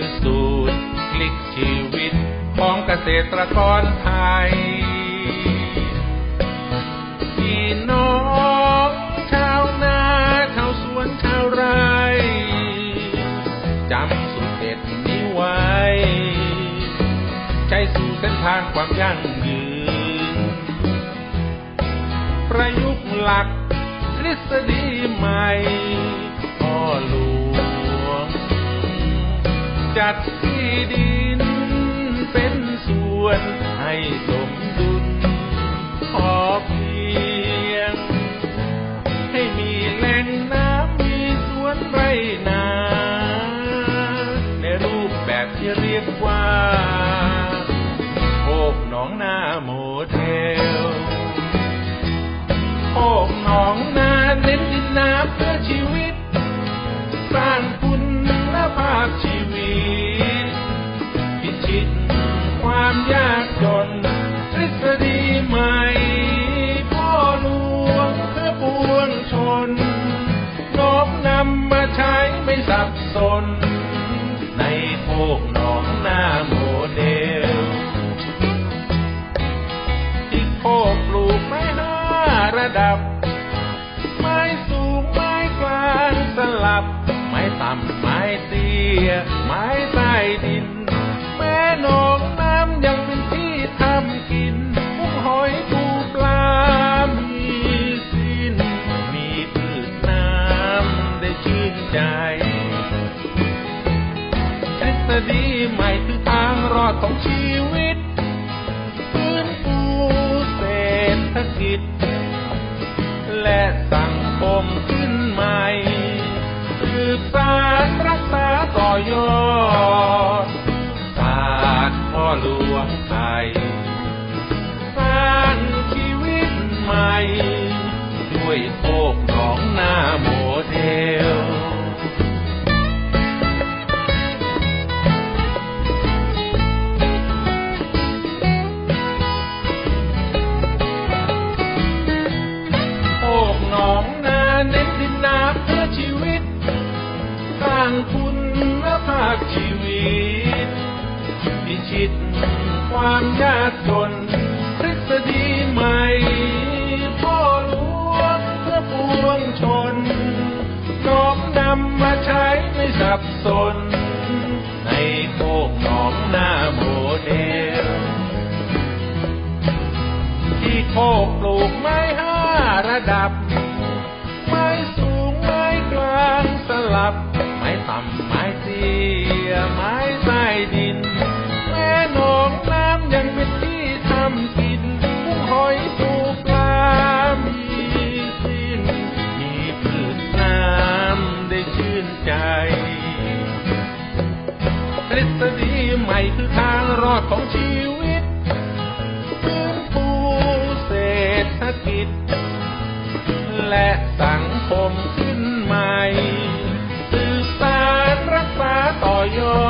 คือสูตรพลิกชีวิตของเกษตรกรไทย พี่น้องชาวนาชาวสวนชาวไร่จำสูตรเด็ดนี้ไว้ ใช้สู่เส้นทางความยั่งยืน ประยุกต์หลักทฤษฎีใหม่พ่อหลวง จัดที่ดิน เป็นส่วนให้สมดุลพอเพียง ให้มีแหล่งน้ำมีสวนไรนา ในรูปแบบที่เรียกว่าโคกหนองนาโมเดลโอ้หนองนาเน้นดินน้ำ บสน ในโพกหนองหน้าโมเดลที่โพกปลูกไม้ห้าระดับ ทฤษฎีใหม่คือทางรอดของชีวิตฟื้นฟูเศรษฐกิจ และสังคมขึ้นใหม่สืบสารรักษาต่อยอดศาสตร์พ่อหลวงไทยสร้างชีวิตใหม่ ด้วยโคกหนองนาโมเดล พิชิตความยากจนทฤษฎีใหม่พ่อหลวงเพื่อปวงชนน้อมนำมาใช้ไม่สับสน ในโคกหนองหน้าโมเดล ที่โคกปลูกไม้ห้าระดับ ไม้สูงไม้กลางสลับ ไม้ต่ำไม้เตี้ ทฤษฎีใหม่คือทางรอดของชีวิตฟื้นฟูเศรษฐกิจ และสังคมขึ้นใหม่สืบสารรักษาต่อยอด